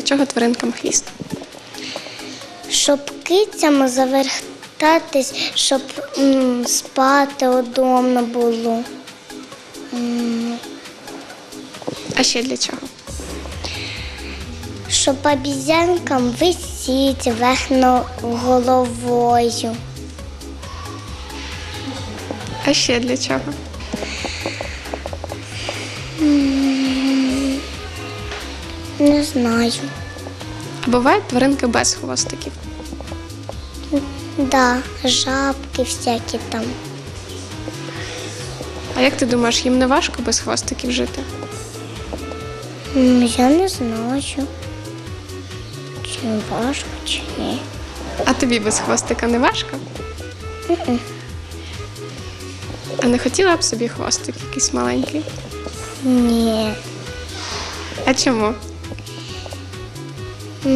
для чого тваринкам хвіст? Щоб кицями завертатись, щоб м, спати удобно було. А ще для чого? Щоб обізянкам висіти верхно головою. А ще для чого? Не знаю. Бувають тваринки без хвостиків. Да, жабки всякі там. А як ти думаєш, їм не важко без хвостиків жити? Я не знаю. Чи важко, чи ні. А тобі без хвостика не важко? А не хотіла б собі хвостик якийсь маленький? Ні. А чому? А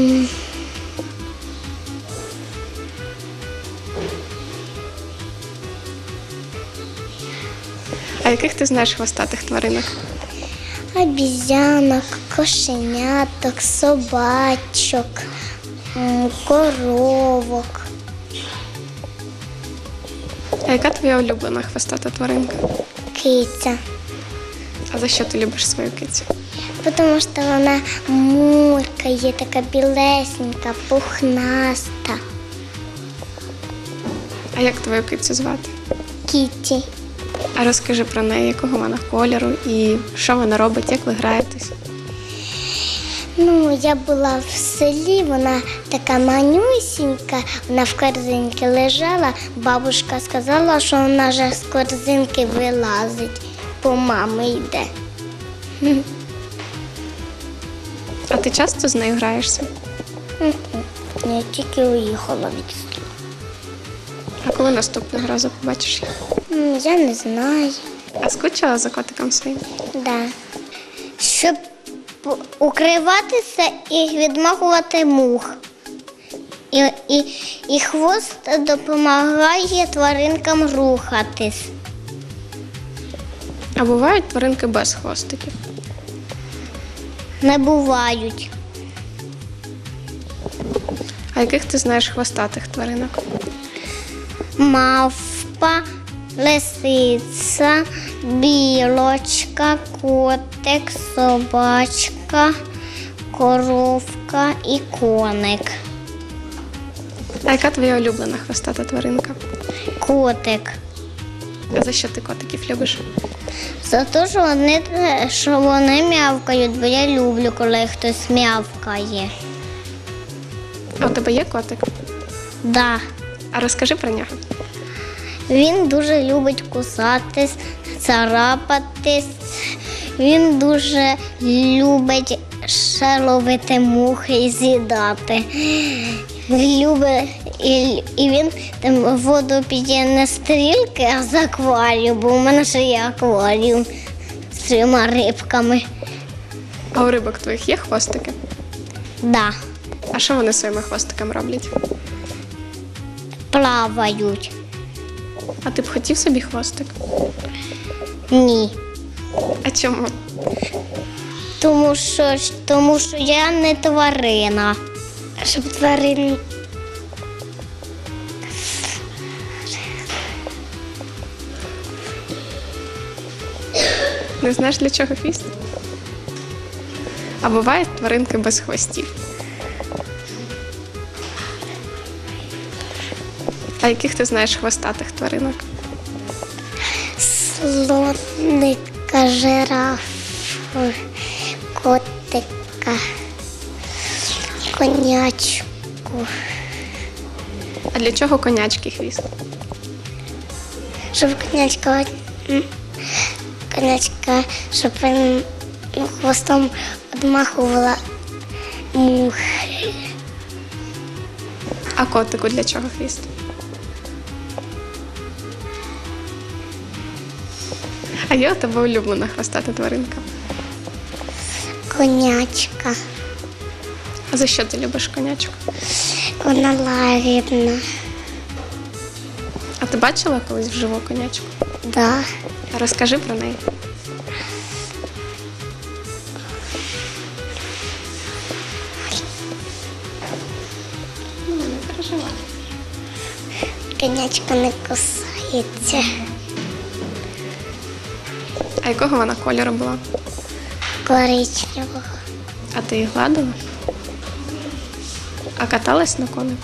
яких ти знаєш хвостатих тваринок? Обізянок, кошеняток, собачок, коровок. А яка твоя улюблена хвостата тваринка? Киця. А за що ти любиш свою кицю? Тому що вона муркає, така білесенька, пухнаста. А як твою кицю звати? Кіті. А розкажи про неї, якого вона кольору і що вона робить, як ви граєтесь? Ну, я була в селі, вона така манюсінька, вона в корзинці лежала. Бабушка сказала, що вона вже з корзинки вилазить, по мами йде. А ти часто з нею граєшся? Я тільки уїхала від села. А коли наступного разу побачиш їх? Я не знаю. А скучила за котиком своїм? Да. Щоб укриватися і відмахувати мух. І, і, і хвост допомагає тваринкам рухатись. А бувають тваринки без хвостиків. Не бувають. А яких ти знаєш хвостатих тваринок? Мавпа, лисиця, білочка, котик, собачка, коровка і коник. А яка твоя улюблена хвостата тваринка? Котик. За що ти котиків любиш? За те, що вони, що вони м'явкають, бо я люблю, коли хтось м'явкає. А у тебе є котик? Да. А розкажи про нього. Він дуже любить кусатись, царапатись. Він дуже любить ще ловити мухи і з'їдати. Любить, і, і він там воду п'є не стрілки, а з акваріуму, бо у мене ще є акваріум з трьома рибками. А у рибок твоїх є хвостики? Да, А що вони своїми хвостиками роблять? плавають. А ти б хотів собі хвостик? Ні. А чому? Тому що, тому що я не тварина. Щоб тварин. Не знаєш для чого хвіст? А бувають тваринки без хвостів. А яких ти знаєш хвостатих тваринок? Слоника, жирафу, котика, конячку. А для чого конячки хвіст? Щоб конячка, м, конячка, щоб він ну, хвостом одмахувала мух. А котику для чого хвіст? А є у тебе улюблена хвостата тваринка? Конячка. А за що ти любиш конячку? Вона лагідна. А ти бачила колись вживу конячку? Да. Розкажи про неї. жила? Конячка не кусається. А якого вона кольору була? Коричневого. А ти її гладила? А каталась на конику?